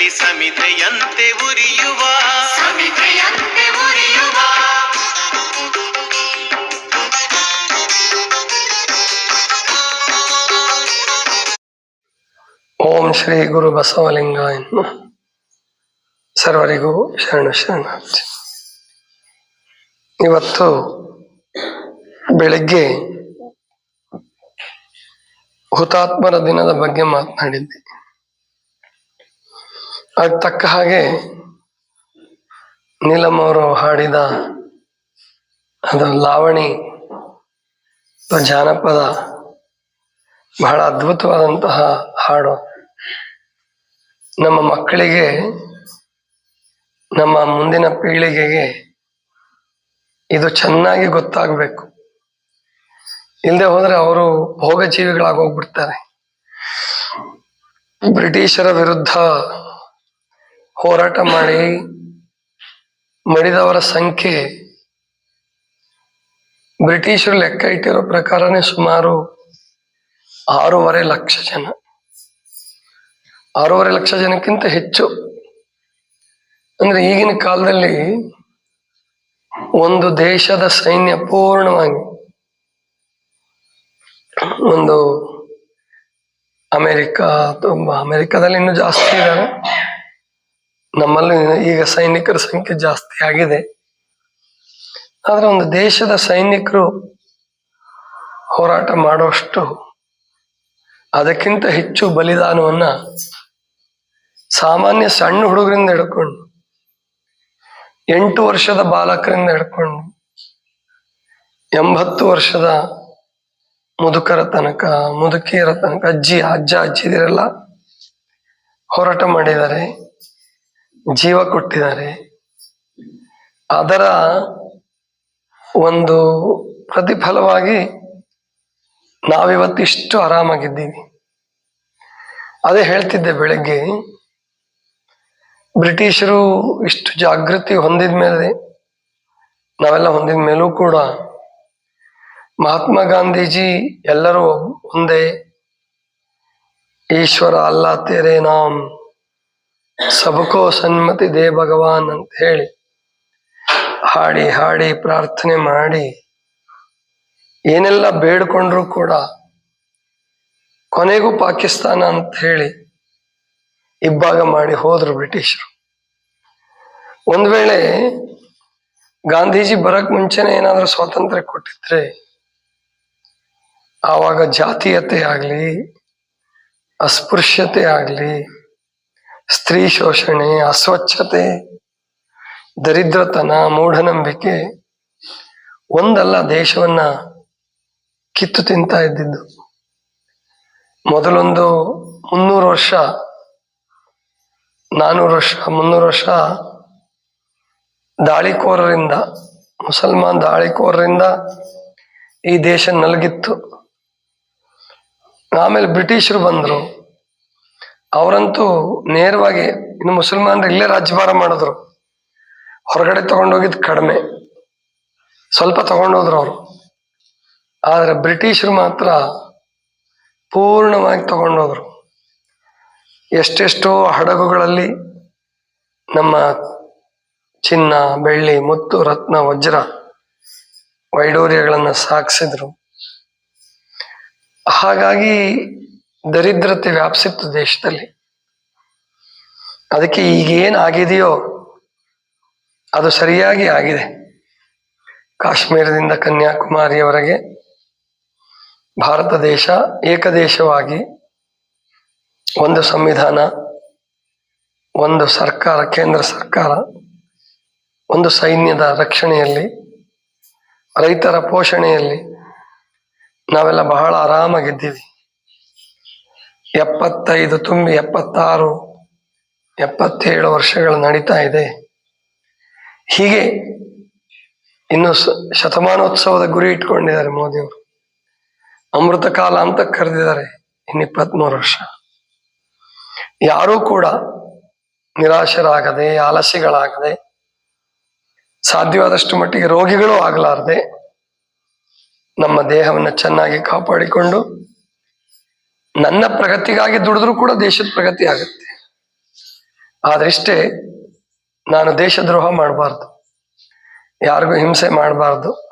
ಯಜ್ಞದಲ್ಲಿ ಸಮಿತೆಯಂತೆ ಉರಿಯುವ. ಸಮಿತೆಯಂತೆ ಉರಿಯುವ. ಓಂ ಶ್ರೀ ಗುರು ಬಸವಲಿಂಗ ಎನ್ನು ಸರ್ವರಿಗೂ ಶರಣ ಶರಣ ಇವತ್ತು ಬೆಳಗ್ಗೆ ಹುತಾತ್ಮರ ದಿನದ ಬಗ್ಗೆ ಮಾತನಾಡಿದ್ದೆ. ಅದಕ್ಕೆ ತಕ್ಕ ಹಾಗೆ ನೀಲಮ್ ಅವರು ಹಾಡಿದ ಅದು ಲಾವಣಿ ಜಾನಪದ ಬಹಳ ಅದ್ಭುತವಾದಂತಹ ಹಾಡು. ನಮ್ಮ ಮಕ್ಕಳಿಗೆ, ನಮ್ಮ ಮುಂದಿನ ಪೀಳಿಗೆಗೆ ಇದು ಚೆನ್ನಾಗಿ ಗೊತ್ತಾಗಬೇಕು. ಇಲ್ಲದೆ ಹೋದ್ರೆ ಅವರು ಭೋಗಜೀವಿಗಳಾಗಿ ಹೋಗ್ಬಿಡ್ತಾರೆ ಬ್ರಿಟಿಷರ ವಿರುದ್ಧ ಹೋರಾಟ ಮಾಡಿ ಮಡಿದವರ ಸಂಖ್ಯೆ ಬ್ರಿಟಿಷರು ಲೆಕ್ಕ ಇಟ್ಟಿರೋ ಪ್ರಕಾರನೇ ಸುಮಾರು ಆರೂವರೆ ಲಕ್ಷ ಜನ. ಆರೂವರೆ ಲಕ್ಷ ಜನಕ್ಕಿಂತ ಹೆಚ್ಚು. ಅಂದ್ರೆ ಈಗಿನ ಕಾಲದಲ್ಲಿ ಒಂದು ದೇಶದ ಸೈನ್ಯ ಪೂರ್ಣವಾಗಿ ಒಂದು ಅಮೆರಿಕ ತುಂಬ ಅಮೆರಿಕದಲ್ಲಿ ಇನ್ನೂ ಜಾಸ್ತಿ ಇದ್ದಾರೆ ನಮ್ಮಲ್ಲಿ ಈಗ ಸೈನಿಕರ ಸಂಖ್ಯೆ ಜಾಸ್ತಿ ಆಗಿದೆ. ಆದ್ರೆ ಒಂದು ದೇಶದ ಸೈನಿಕರು ಹೋರಾಟ ಮಾಡುವಷ್ಟು ಅದಕ್ಕಿಂತ ಹೆಚ್ಚು ಬಲಿದಾನವನ್ನ ಸಾಮಾನ್ಯ ಸಣ್ಣ ಹುಡುಗರಿಂದ ಹಿಡ್ಕೊಂಡು, ಎಂಟು ವರ್ಷದ ಬಾಲಕರಿಂದ ಹಿಡ್ಕೊಂಡು, ಎಂಬತ್ತು ವರ್ಷದ ಮುದುಕರ ತನಕ, ಮುದುಕಿಯರ ತನಕ, ಅಜ್ಜಿ, ಅಜ್ಜ, ಅಜ್ಜಿದಿರೆಲ್ಲ ಹೋರಾಟ ಮಾಡಿದ್ದಾರೆ. ಜೀವ ಕೊಟ್ಟಿದ್ದಾರೆ. ಅದರ ಒಂದು ಪ್ರತಿಫಲವಾಗಿ ನಾವಿವತ್ತಿಷ್ಟು ಆರಾಮಾಗಿದ್ದೀವಿ. ಅದೇ ಹೇಳ್ತಿದ್ದೆ ಬೆಳಗ್ಗೆ, ಬ್ರಿಟಿಷರು ಇಷ್ಟು ಜಾಗೃತಿ ಹೊಂದಿದ ಮೇಲೆ, ನಾವೆಲ್ಲ ಹೊಂದಿದ ಮೇಲೂ ಕೂಡ ಮಹಾತ್ಮ ಗಾಂಧೀಜಿ ಎಲ್ಲರೂ ಒಂದೇ, ಈಶ್ವರ ಅಲ್ಲ ತೇರೆ ನಾಮ್. ಸಬಕೋ ಸನ್ಮತಿ ದೇ ಭಗವಾನ್ ಅಂತ ಹೇಳಿ ಹಾಡಿ ಹಾಡಿ ಪ್ರಾರ್ಥನೆ ಮಾಡಿ ಏನೆಲ್ಲ ಬೇಡ್ಕೊಂಡ್ರು ಕೂಡ ಕೊನೆಗೂ ಪಾಕಿಸ್ತಾನ ಅಂತ ಹೇಳಿ ಇಬ್ಬಾಗ ಮಾಡಿ ಹೋದ್ರು ಬ್ರಿಟಿಷರು. ಒಂದ್ ವೇಳೆ ಗಾಂಧೀಜಿ ಬರಕ್ ಮುಂಚೆನೆ ಏನಾದ್ರೂ ಸ್ವಾತಂತ್ರ್ಯ ಕೊಟ್ಟಿದ್ರೆ ಆವಾಗ ಜಾತೀಯತೆ ಆಗ್ಲಿ, ಅಸ್ಪೃಶ್ಯತೆ ಆಗ್ಲಿ ಸ್ತ್ರೀ ಶೋಷಣೆ, ಅಸ್ವಚ್ಛತೆ, ದರಿದ್ರತನ, ಮೂಢನಂಬಿಕೆ, ಒಂದಲ್ಲ ದೇಶವನ್ನ ಕಿತ್ತು ತಿಂತಾ ಇದ್ದಿದ್ದು. ಮೊದಲೊಂದು ಮುನ್ನೂರು ವರ್ಷ, ನಾನೂರು ವರ್ಷ, ಮುನ್ನೂರು ವರ್ಷ ದಾಳಿಕೋರರಿಂದ, ಮುಸಲ್ಮಾನ್ ದಾಳಿಕೋರರಿಂದ ಈ ದೇಶ ನಲಗಿತ್ತು. ಆಮೇಲೆ ಬ್ರಿಟಿಷರು ಬಂದ್ರು. ಅವರಂತೂ ನೇರವಾಗಿ ಇನ್ನು ಮುಸಲ್ಮಾನರು ಇಲ್ಲೇ ರಾಜ್ಯಭಾರ ಮಾಡಿದ್ರು. ಹೊರಗಡೆ ತಗೊಂಡೋಗಿದ್ದು ಕಡಿಮೆ. ಸ್ವಲ್ಪ ತಗೊಂಡೋದ್ರು ಅವರು. ಆದರೆ ಬ್ರಿಟಿಷರು ಮಾತ್ರ ಪೂರ್ಣವಾಗಿ ತಗೊಂಡೋದ್ರು. ಎಷ್ಟೆಷ್ಟೋ ಹಡಗುಗಳಲ್ಲಿ ನಮ್ಮ ಚಿನ್ನ, ಬೆಳ್ಳಿ, ಮುತ್ತು, ರತ್ನ, ವಜ್ರ ವೈಡೂರ್ಯಗಳನ್ನು ಸಾಗಿಸಿದ್ರು ಹಾಗಾಗಿ ದರಿದ್ರತೆ ವ್ಯಾಪಿಸಿತ್ತು ದೇಶದಲ್ಲಿ. ಅದಕ್ಕೆ ಈಗೇನು ಆಗಿದೆಯೋ ಅದು ಸರಿಯಾಗಿ ಆಗಿದೆ. ಕಾಶ್ಮೀರದಿಂದ ಕನ್ಯಾಕುಮಾರಿಯವರೆಗೆ ಭಾರತ ದೇಶ ಏಕದೇಶವಾಗಿ ಒಂದು ಸಂವಿಧಾನ, ಒಂದು ಸರ್ಕಾರ, ಕೇಂದ್ರ ಸರ್ಕಾರ, ಒಂದು ಸೈನ್ಯದ ರಕ್ಷಣೆಯಲ್ಲಿ, ರೈತರ ಪೋಷಣೆಯಲ್ಲಿ ನಾವೆಲ್ಲ ಬಹಳ ಆರಾಮಾಗಿದ್ದೀವಿ. ಎಪ್ಪತ್ತೈದು ತುಂಬಿ ಎಪ್ಪತ್ತಾರು, ಎಪ್ಪತ್ತೇಳು ವರ್ಷಗಳು ನಡೀತಾ ಇದೆ. ಹೀಗೆ ಇನ್ನು ಶತಮಾನೋತ್ಸವದ ಗುರಿ ಇಟ್ಕೊಂಡಿದ್ದಾರೆ ಮೋದಿಯವರು. ಅಮೃತ ಕಾಲ ಅಂತ ಕರೆದಿದ್ದಾರೆ ಇನ್ನು ಇಪ್ಪತ್ಮೂರು ವರ್ಷ. ಯಾರೂ ಕೂಡ ನಿರಾಶರಾಗದೆ ಆಲಸಿಗಳಾಗದೆ ಸಾಧ್ಯವಾದಷ್ಟು ಮಟ್ಟಿಗೆ ರೋಗಿಗಳು ಆಗಲಾರದೆ ನಮ್ಮ ದೇಹವನ್ನು ಚೆನ್ನಾಗಿ ಕಾಪಾಡಿಕೊಂಡು ನನ್ನ ಪ್ರಗತಿಗಾಗಿ ದುಡಿದ್ರೂ ಕೂಡ ದೇಶದ ಪ್ರಗತಿ ಆಗುತ್ತೆ. ಆದ್ರಿಷ್ಟೇ ನಾನು ದೇಶದ್ರೋಹ ಮಾಡಬಾರ್ದು. ಯಾರಿಗೂ ಹಿಂಸೆ ಮಾಡಬಾರ್ದು.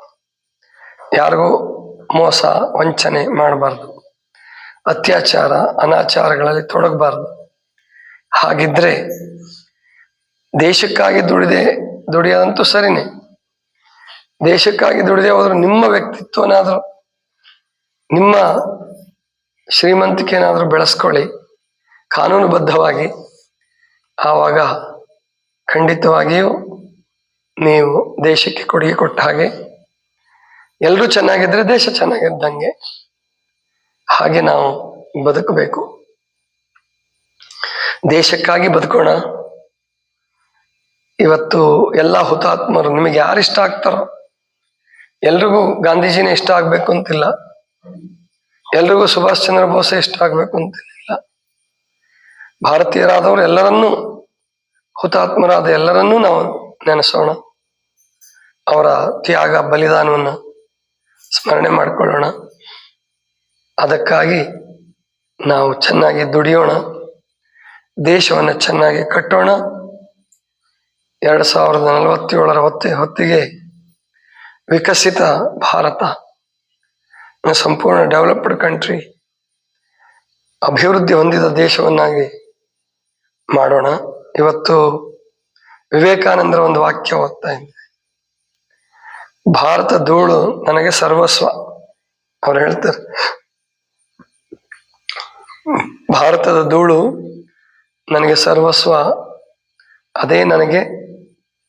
ಯಾರಿಗೂ ಮೋಸ, ವಂಚನೆ ಮಾಡಬಾರ್ದು. ಅತ್ಯಾಚಾರ, ಅನಾಚಾರಗಳಲ್ಲಿ ತೊಡಗಬಾರ್ದು. ಹಾಗಿದ್ರೆ ದೇಶಕ್ಕಾಗಿ ದುಡಿದೆ, ದುಡಿಯೋದಂತೂ ಸರಿನೇ. ದೇಶಕ್ಕಾಗಿ ದುಡಿದೇ ಹೋದ್ರೂ ನಿಮ್ಮ ವ್ಯಕ್ತಿತ್ವನಾದ್ರೂ, ನಿಮ್ಮ ಶ್ರೀಮಂತಿಕೆನಾದ್ರೂ ಬೆಳೆಸ್ಕೊಳ್ಳಿ, ಕಾನೂನುಬದ್ಧವಾಗಿ, ಆವಾಗ ಖಂಡಿತವಾಗಿಯೂ ನೀವು ದೇಶಕ್ಕೆ ಕೊಡುಗೆ ಕೊಟ್ಟ ಹಾಗೆ ಎಲ್ಲರೂ ಚೆನ್ನಾಗಿದ್ರೆ ದೇಶ ಚೆನ್ನಾಗಿದ್ದಂಗೆ ಹಾಗೆ ನಾವು ಬದುಕಬೇಕು. ದೇಶಕ್ಕಾಗಿ ಬದುಕೋಣ. ಇವತ್ತು ಎಲ್ಲ ಹುತಾತ್ಮರು ನಿಮಗೆ ಯಾರು ಇಷ್ಟ ಆಗ್ತಾರೋ, ಎಲ್ರಿಗೂ ಗಾಂಧೀಜಿನೇ ಇಷ್ಟ ಆಗ್ಬೇಕು ಅಂತಿಲ್ಲ. ಎಲ್ರಿಗೂ ಸುಭಾಷ್ ಚಂದ್ರ ಬೋಸ್ ಇಷ್ಟ ಆಗ್ಬೇಕು ಅಂತಿಲ್ಲ ಭಾರತೀಯರಾದವರು ಎಲ್ಲರನ್ನೂ, ಹುತಾತ್ಮರಾದ ಎಲ್ಲರನ್ನೂ ನಾವು ನೆನೆಸೋಣ. ಅವರ ತ್ಯಾಗ, ಬಲಿದಾನವನ್ನು ಸ್ಮರಣೆ ಮಾಡಿಕೊಳ್ಳೋಣ. ಅದಕ್ಕಾಗಿ ನಾವು ಚೆನ್ನಾಗಿ ದುಡಿಯೋಣ. ದೇಶವನ್ನು ಚೆನ್ನಾಗಿ ಕಟ್ಟೋಣ. ಎರಡು ಸಾವಿರದ ನಲವತ್ತೇಳರ ಹೊತ್ತಿ ಹೊತ್ತಿಗೆ ವಿಕಸಿತ ಭಾರತ. ಸಂಪೂರ್ಣ ಡೆವಲಪ್ಡ್ ಕಂಟ್ರಿ ಅಭಿವೃದ್ಧಿ ಹೊಂದಿದ ದೇಶವನ್ನಾಗಿ ಮಾಡೋಣ. ಇವತ್ತು ವಿವೇಕಾನಂದರ ಒಂದು ವಾಕ್ಯ ಓದ್ತಾ ಇದ್ದೆ. ಭಾರತ ಧೂಳು ನನಗೆ ಸರ್ವಸ್ವ. ಅವ್ರು ಹೇಳ್ತಾರೆ. ಭಾರತದ ಧೂಳು ನನಗೆ ಸರ್ವಸ್ವ. ಅದೇ ನನಗೆ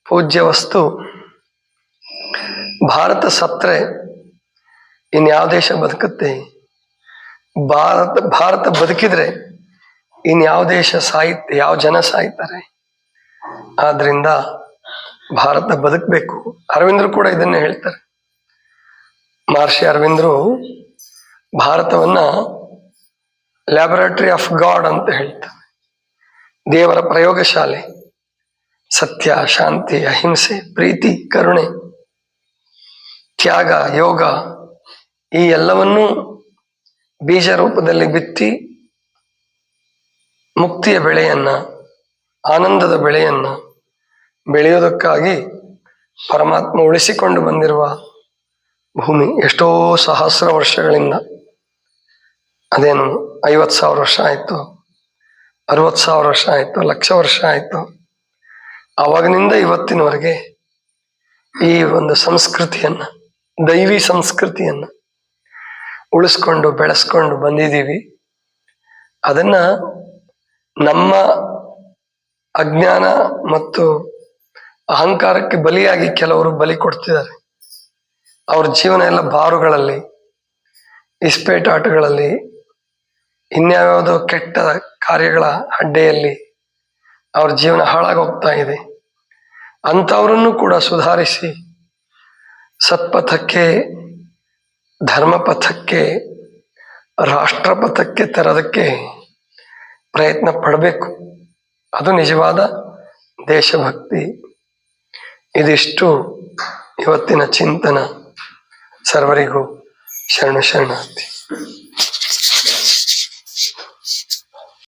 ಪೂಜ್ಯ ವಸ್ತು ಭಾರತ ಸತ್ರೆ ಇನ್ಯಾವ ದೇಶ ಬದುಕುತ್ತೆ? ಭಾರತ ಭಾರತ ಬದುಕಿದ್ರೆ ಇನ್ಯಾವ ದೇಶ ಸಾಹಿತ್ಯ ಯಾವ ಜನ ಸಾಯ್ತಾರೆ? ಆದ್ರಿಂದ ಭಾರತ ಬದುಕಬೇಕು. ಅರವಿಂದ್ರು ಕೂಡ ಇದನ್ನ ಹೇಳ್ತಾರೆ. ಮಹರ್ಷಿ ಅರವಿಂದ್ರು ಭಾರತವನ್ನ ಲ್ಯಾಬೊರೇಟರಿ ಆಫ್ ಗಾಡ್ ಅಂತ ಹೇಳ್ತಾರೆ. ದೇವರ ಪ್ರಯೋಗಶಾಲೆ. ಸತ್ಯ, ಶಾಂತಿ, ಅಹಿಂಸೆ, ಪ್ರೀತಿ, ಕರುಣೆ, ತ್ಯಾಗ, ಯೋಗ ಈ ಎಲ್ಲವನ್ನೂ ಬೀಜ ರೂಪದಲ್ಲಿ ಬಿತ್ತಿ ಮುಕ್ತಿಯ ಬೆಳೆಯನ್ನ, ಆನಂದದ ಬೆಳೆಯನ್ನ ಬೆಳೆಯೋದಕ್ಕಾಗಿ ಪರಮಾತ್ಮ ಉಳಿಸಿಕೊಂಡು ಬಂದಿರುವ ಭೂಮಿ ಎಷ್ಟೋ ಸಹಸ್ರ ವರ್ಷಗಳಿಂದ, ಅದೇನು ಐವತ್ತು ಸಾವಿರ ವರ್ಷ ಆಯ್ತು, ಅರವತ್ತು ಸಾವಿರ ವರ್ಷ ಆಯ್ತು, ಲಕ್ಷ ವರ್ಷ ಆಯ್ತು. ಆವಾಗಿನಿಂದ ಇವತ್ತಿನವರೆಗೆ ಈ ಒಂದು ಸಂಸ್ಕೃತಿಯನ್ನ, ದೈವಿ ಸಂಸ್ಕೃತಿಯನ್ನ ಉಳಿಸ್ಕೊಂಡು, ಬೆಳೆಸ್ಕೊಂಡು ಬಂದಿದ್ದೀವಿ. ಅದನ್ನ ನಮ್ಮ ಅಜ್ಞಾನ ಮತ್ತು ಅಹಂಕಾರಕ್ಕೆ ಬಲಿಯಾಗಿ ಕೆಲವರು ಬಲಿ ಕೊಡ್ತಿದ್ದಾರೆ. ಅವ್ರ ಜೀವನ ಎಲ್ಲ ಬಾರುಗಳಲ್ಲಿ ಇಸ್ಪೇಟಾಟಗಳಲ್ಲಿ ಇನ್ಯಾವ್ಯಾವುದೋ ಕೆಟ್ಟ ಕಾರ್ಯಗಳ ಅಡ್ಡೆಯಲ್ಲಿ ಅವ್ರ ಜೀವನ ಹಾಳಾಗೋಗ್ತಾ ಇದೆ. ಅಂಥವ್ರನ್ನು ಕೂಡ ಸುಧಾರಿಸಿ, ಸತ್ಪಥಕ್ಕೆ ಧರ್ಮಪಥಕ್ಕೆ ರಾಷ್ಟ್ರಪಥಕ್ಕೆ ತರೋದಕ್ಕೆ ಪ್ರಯತ್ನ ಪಡಬೇಕು. ಅದು ನಿಜವಾದ ದೇಶಭಕ್ತಿ. ಇದಿಷ್ಟು ಇವತ್ತಿನ ಚಿಂತನ. ಸರ್ವರಿಗೂ ಶರಣ ಶರಣಾರ್ಥಿ.